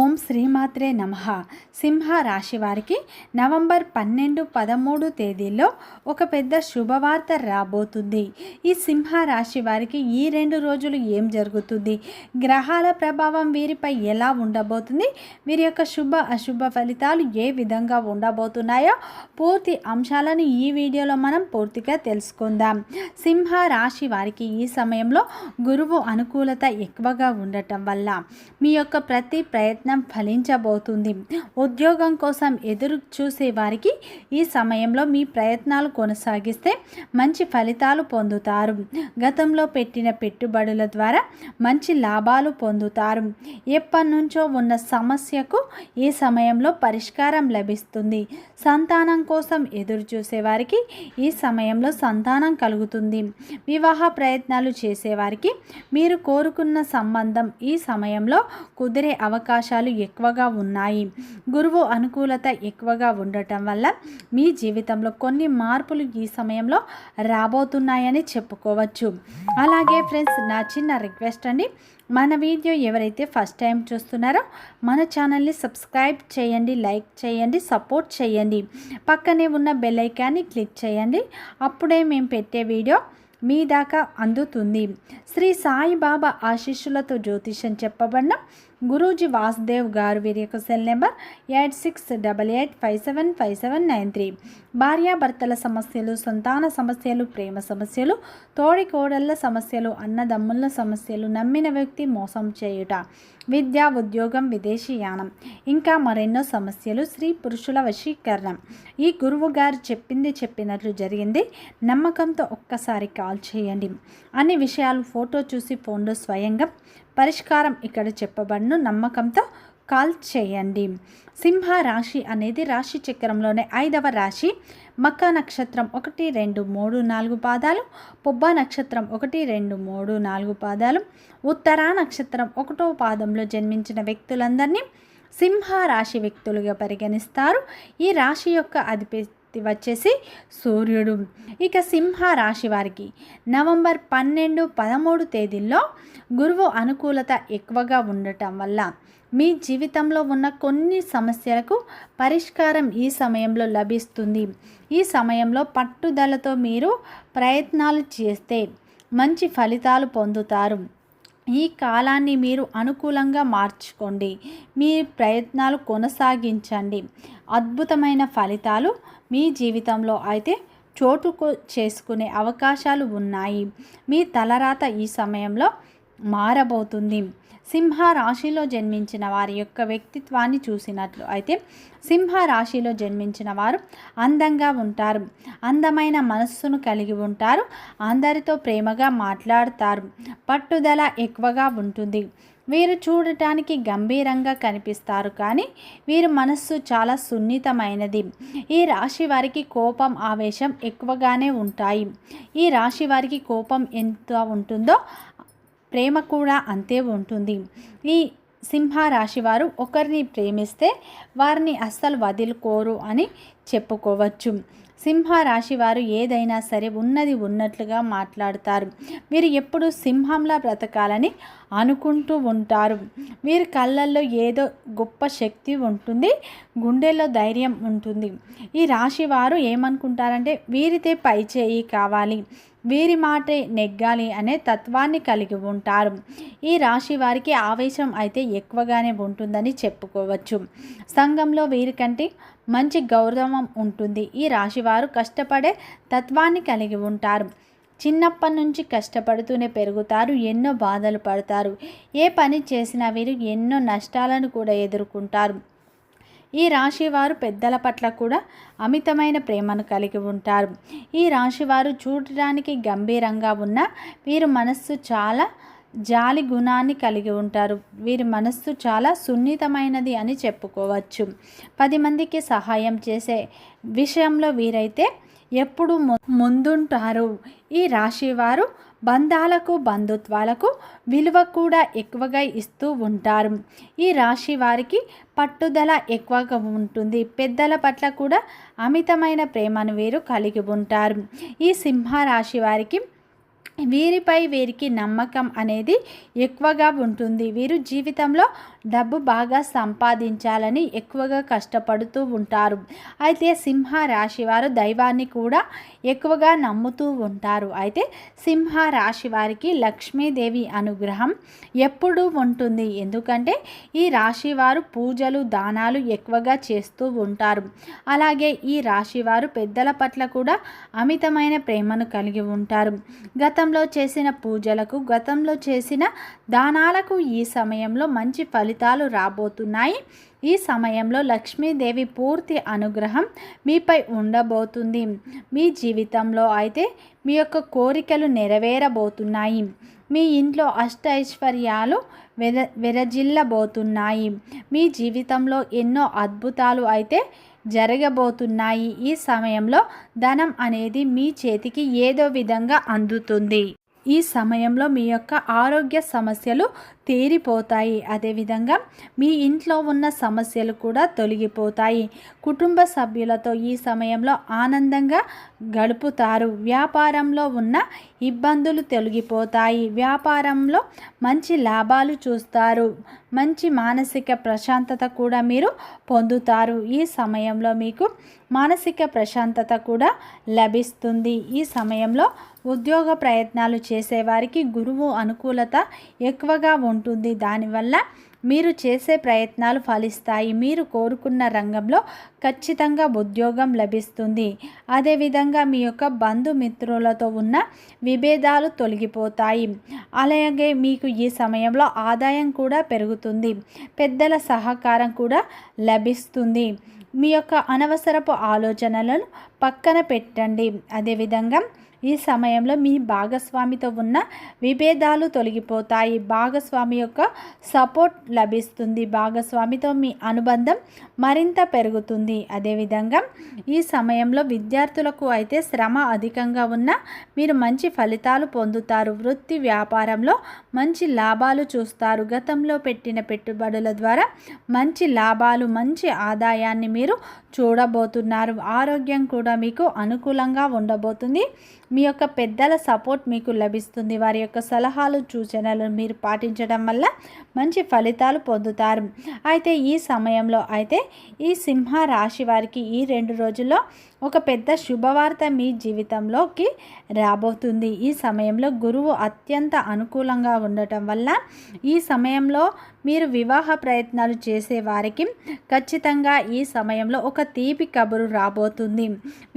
ఓం శ్రీమాత్రే నమ. సింహ రాశి వారికి నవంబర్ పన్నెండు పదమూడు తేదీల్లో ఒక పెద్ద శుభవార్త రాబోతుంది. ఈ సింహ రాశి వారికి ఈ రెండు రోజులు ఏం జరుగుతుంది? గ్రహాల ప్రభావం వీరిపై ఎలా ఉండబోతుంది? వీరి యొక్క శుభ అశుభ ఫలితాలు ఏ విధంగా ఉండబోతున్నాయో పూర్తి అంశాలను ఈ వీడియోలో మనం పూర్తిగా తెలుసుకుందాం. సింహ రాశి వారికి ఈ సమయంలో గురువు అనుకూలత ఎక్కువగా ఉండటం వల్ల మీ యొక్క ప్రతి ప్రయత్నం ఫలించబోతుంది. ఉద్యోగం కోసం ఎదురు చూసే వారికి ఈ సమయంలో మీ ప్రయత్నాలు కొనసాగిస్తే మంచి ఫలితాలు పొందుతారు. గతంలో పెట్టిన పెట్టుబడుల ద్వారా మంచి లాభాలు పొందుతారు. ఎప్పటి నుంచో ఉన్న సమస్యకు ఈ సమయంలో పరిష్కారం లభిస్తుంది. సంతానం కోసం ఎదురు చూసే వారికి ఈ సమయంలో సంతానం కలుగుతుంది. వివాహ ప్రయత్నాలు చేసేవారికి మీరు కోరుకున్న సంబంధం ఈ సమయంలో కుదిరే అవకాశం అవకాశాలు ఎక్కువగా ఉన్నాయి. గురువు అనుకూలత ఎక్కువగా ఉండటం వల్ల మీ జీవితంలో కొన్ని మార్పులు ఈ సమయంలో రాబోతున్నాయని చెప్పుకోవచ్చు. అలాగే ఫ్రెండ్స్ నా చిన్న రిక్వెస్ట్ అండి. మన వీడియో ఎవరైతే ఫస్ట్ టైం చూస్తున్నారో మన ఛానల్ని సబ్స్క్రైబ్ చేయండి లైక్ చేయండి సపోర్ట్ చేయండి. పక్కనే ఉన్న బెల్ ఐకాన్ని క్లిక్ చేయండి. అప్పుడే మేము పెట్టే వీడియో మీ దాకా అందుతుంది. శ్రీ సాయిబాబా ఆశీస్సులతో జ్యోతిషం చెప్పబడిన గురూజీ వాసుదేవ్ గారు వీరి యొక్క cell number eight six double eight five seven five seven nine three. భార్యాభర్తల సమస్యలు సంతాన సమస్యలు ప్రేమ సమస్యలు తోడి కోడళ్ళ సమస్యలు అన్నదమ్ముల సమస్యలు నమ్మిన వ్యక్తి మోసం చేయుట. విద్య ఉద్యోగం విదేశీయానం ఇంకా మరెన్నో సమస్యలు స్త్రీ పురుషుల వశీకరణం. ఈ గురువు గారు చెప్పింది చెప్పినట్లు జరిగింది. నమ్మకంతో ఒక్కసారి కాల్ చేయండి. అన్ని విషయాలు ఫోటో చూసి ఫోన్లో స్వయంగా పరిష్కారం ఇక్కడ చెప్పబడిన. నమ్మకంతో కాల్ చేయండి. సింహ రాశి అనేది రాశి చక్రంలోనే ఐదవ రాశి. మక్క నక్షత్రం ఒకటి రెండు మూడు నాలుగు పాదాలు. పుబ్బ నక్షత్రం ఒకటి రెండు మూడు నాలుగు పాదాలు. ఉత్తరా నక్షత్రం ఒకటో పాదంలో జన్మించిన వ్యక్తులందరినీ సింహ రాశి వ్యక్తులుగా పరిగణిస్తారు. ఈ రాశి యొక్క అధిపతి వచ్చేసి సూర్యుడు. ఇక సింహ రాశి వారికి నవంబర్ పన్నెండు పదమూడు తేదీల్లో గురువు అనుకూలత ఎక్కువగా ఉండటం వల్ల మీ జీవితంలో ఉన్న కొన్ని సమస్యలకు పరిష్కారం ఈ సమయంలో లభిస్తుంది. ఈ సమయంలో పట్టుదలతో మీరు ప్రయత్నాలు చేస్తే మంచి ఫలితాలు పొందుతారు. ఈ కాలాన్ని మీరు అనుకూలంగా మార్చుకోండి. మీ ప్రయత్నాలు కొనసాగించండి. అద్భుతమైన ఫలితాలు మీ జీవితంలో అయితే చోటు చేసుకునే అవకాశాలు ఉన్నాయి. మీ తలరాత ఈ సమయంలో మారబోతుంది. సింహ రాశిలో జన్మించిన వారి యొక్క వ్యక్తిత్వాన్ని చూసినట్లు అయితే సింహ రాశిలో జన్మించిన వారు అందంగా ఉంటారు. అందమైన మనస్సును కలిగి ఉంటారు. అందరితో ప్రేమగా మాట్లాడతారు. పట్టుదల ఎక్కువగా ఉంటుంది. వీరు చూడటానికి గంభీరంగా కనిపిస్తారు. కానీ వీరి మనస్సు చాలా సున్నితమైనది. ఈ రాశి వారికి కోపం ఆవేశం ఎక్కువగానే ఉంటాయి. ఈ రాశి వారికి కోపం ఎంత ఉంటుందో ప్రేమ కూడా అంతే ఉంటుంది. ఈ సింహ వారు ఒకరిని ప్రేమిస్తే వారిని అస్సలు వదులుకోరు అని చెప్పుకోవచ్చు. సింహ వారు ఏదైనా సరే ఉన్నది ఉన్నట్లుగా మాట్లాడతారు. వీరు ఎప్పుడు సింహంలా బ్రతకాలని అనుకుంటూ ఉంటారు. వీరి కళ్ళల్లో ఏదో గొప్ప శక్తి ఉంటుంది గుండెల్లో ధైర్యం ఉంటుంది. ఈ రాశి వారు ఏమనుకుంటారంటే వీరితే పై చేయి కావాలి. వీరి మాటే నెగ్గాలి అనే తత్వాన్ని కలిగి ఉంటారు. ఈ రాశి వారికి ఆవేశం అయితే ఎక్కువగానే ఉంటుందని చెప్పుకోవచ్చు. సంఘంలో వీరికంటే మంచి గౌరవం ఉంటుంది. ఈ రాశివారు కష్టపడే తత్వాన్ని కలిగి ఉంటారు. చిన్నప్పటి నుంచి కష్టపడుతూనే పెరుగుతారు. ఎన్నో బాధలు పడతారు. ఏ పని చేసినా వీరు ఎన్నో నష్టాలను కూడా ఎదుర్కొంటారు. ఈ రాశి వారు పెద్దల పట్ల కూడా అమితమైన ప్రేమను కలిగి ఉంటారు. ఈ రాశి వారు చూడటానికి గంభీరంగా ఉన్న వీరు మనస్సు చాలా జాలి గుణాన్ని కలిగి ఉంటారు. వీరి మనస్సు చాలా సున్నితమైనది అని చెప్పుకోవచ్చు. పది మందికి సహాయం చేసే విషయంలో వీరైతే ఎప్పుడు ముందుంటారు. ఈ రాశి వారు బంధాలకు బంధుత్వాలకు విలువ కూడా ఎక్కువగా ఇస్తూ ఉంటారు. ఈ రాశి వారికి పట్టుదల ఎక్కువగా ఉంటుంది. పెద్దల పట్ల కూడా అమితమైన ప్రేమను వీరు కలిగి ఉంటారు. ఈ సింహ రాశి వారికి వీరిపై వీరికి నమ్మకం అనేది ఎక్కువగా ఉంటుంది. వీరు జీవితంలో డబ్బు బాగా సంపాదించాలని ఎక్కువగా కష్టపడుతూ ఉంటారు. అయితే సింహ రాశి వారు దైవాన్ని కూడా ఎక్కువగా నమ్ముతూ ఉంటారు. అయితే సింహ రాశి వారికి లక్ష్మీదేవి అనుగ్రహం ఎప్పుడూ ఉంటుంది. ఎందుకంటే ఈ రాశి వారు పూజలు దానాలు ఎక్కువగా చేస్తూ ఉంటారు. అలాగే ఈ రాశి వారు పెద్దల పట్ల కూడా అమితమైన ప్రేమను కలిగి ఉంటారు. గత గతంలో చేసిన పూజలకు గతంలో చేసిన దానాలకు ఈ సమయంలో మంచి ఫలితాలు రాబోతున్నాయి. ఈ సమయంలో లక్ష్మీదేవి పూర్తి అనుగ్రహం మీపై ఉండబోతుంది. మీ జీవితంలో అయితే మీ యొక్క కోరికలు నెరవేరబోతున్నాయి. మీ ఇంట్లో అష్ట ఐశ్వర్యాలు వెద విరజిల్లబోతున్నాయి. మీ జీవితంలో ఎన్నో అద్భుతాలు అయితే జరగబోతున్నాయి. ఈ సమయంలో ధనం అనేది మీ చేతికి ఏదో విధంగా అందుతుంది. ఈ సమయంలో మీ యొక్క ఆరోగ్య సమస్యలు తీరిపోతాయి. అదేవిధంగా మీ ఇంట్లో ఉన్న సమస్యలు కూడా తొలగిపోతాయి. కుటుంబ సభ్యులతో ఈ సమయంలో ఆనందంగా గడుపుతారు. వ్యాపారంలో ఉన్న ఇబ్బందులు తొలగిపోతాయి. వ్యాపారంలో మంచి లాభాలు చూస్తారు. మంచి మానసిక ప్రశాంతత కూడా మీరు పొందుతారు. ఈ సమయంలో మీకు మానసిక ప్రశాంతత కూడా లభిస్తుంది. ఈ సమయంలో ఉద్యోగ ప్రయత్నాలు చేసేవారికి గురువు అనుకూలత ఎక్కువగా ఉంటుంది. దానివల్ల మీరు చేసే ప్రయత్నాలు ఫలిస్తాయి. మీరు కోరుకున్న రంగంలో ఖచ్చితంగా ఉద్యోగం లభిస్తుంది. అదేవిధంగా మీ యొక్క బంధుమిత్రులతో ఉన్న విభేదాలు తొలగిపోతాయి. అలాగే మీకు ఈ సమయంలో ఆదాయం కూడా పెరుగుతుంది. పెద్దల సహకారం కూడా లభిస్తుంది. మీ యొక్క అనవసరపు ఆలోచనలను పక్కన పెట్టండి. అదేవిధంగా ఈ సమయంలో మీ భాగస్వామితో ఉన్న విభేదాలు తొలగిపోతాయి. భాగస్వామి యొక్క సపోర్ట్ లభిస్తుంది. భాగస్వామితో మీ అనుబంధం మరింత పెరుగుతుంది. అదేవిధంగా ఈ సమయంలో విద్యార్థులకు అయితే శ్రమ అధికంగా ఉన్న మీరు మంచి ఫలితాలు పొందుతారు. వృత్తి వ్యాపారంలో మంచి లాభాలు చూస్తారు. గతంలో పెట్టిన పెట్టుబడుల ద్వారా మంచి లాభాలు మంచి ఆదాయాన్ని మీరు చూడబోతున్నారు. ఆరోగ్యం కూడా మీకు అనుకూలంగా ఉండబోతుంది. మీ యొక్క పెద్దల సపోర్ట్ మీకు లభిస్తుంది. వారి యొక్క సలహాలు సూచనలు మీరు పాటించడం వల్ల మంచి ఫలితాలు పొందుతారు. అయితే ఈ సమయంలో అయితే ఈ సింహ రాశి వారికి ఈ రెండు రోజుల్లో ఒక పెద్ద శుభవార్త మీ జీవితంలోకి రాబోతుంది. ఈ సమయంలో గురువు అత్యంత అనుకూలంగా ఉండటం వల్ల ఈ సమయంలో మీరు వివాహ ప్రయత్నాలు చేసే వారికి ఖచ్చితంగా ఈ సమయంలో ఒక తీపి కబురు రాబోతుంది.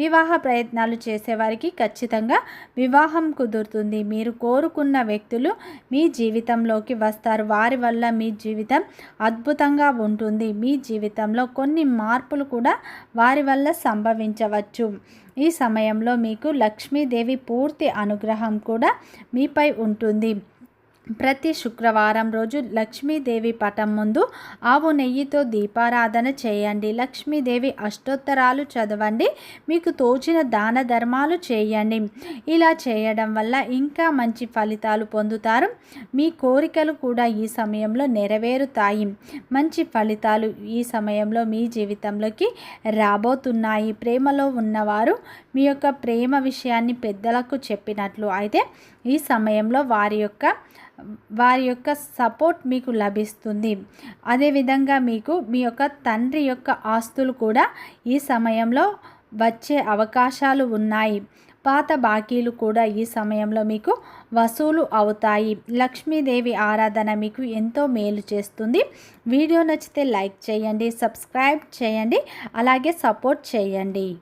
వివాహ ప్రయత్నాలు చేసేవారికి ఖచ్చితంగా వివాహం కుదురుతుంది. మీరు కోరుకున్న వ్యక్తులు మీ జీవితంలోకి వస్తారు. వారి వల్ల మీ జీవితం అద్భుతంగా ఉంటుంది. మీ జీవితంలో కొన్ని మార్పులు కూడా వారి వల్ల సంభవించవచ్చు. ఈ సమయంలో మీకు లక్ష్మీదేవి పూర్తి అనుగ్రహం కూడా మీపై ఉంటుంది. ప్రతి శుక్రవారం రోజు లక్ష్మీదేవి పటం ముందు ఆవు నెయ్యితో దీపారాధన చేయండి. లక్ష్మీదేవి అష్టోత్తరాలు చదవండి. మీకు తోచిన దాన ధర్మాలు చేయండి. ఇలా చేయడం వల్ల ఇంకా మంచి ఫలితాలు పొందుతారు. మీ కోరికలు కూడా ఈ సమయంలో నెరవేరుతాయి. మంచి ఫలితాలు ఈ సమయంలో మీ జీవితంలోకి రాబోతున్నాయి. ప్రేమలో ఉన్నవారు మీ యొక్క ప్రేమ విషయాన్ని పెద్దలకు చెప్పినట్లు అయితే ఈ సమయంలో వారి యొక్క వారి యొక్క సపోర్ట్ మీకు లభిస్తుంది. అదేవిధంగా మీకు మీ యొక్క తండ్రి యొక్క ఆస్తులు కూడా ఈ సమయంలో వచ్చే అవకాశాలు ఉన్నాయి. పాత బాకీలు కూడా ఈ సమయంలో మీకు వసూలు అవుతాయి. లక్ష్మీదేవి ఆరాధన మీకు ఎంతో మేలు చేస్తుంది. వీడియో నచ్చితే లైక్ చేయండి సబ్స్క్రైబ్ చేయండి అలాగే సపోర్ట్ చేయండి.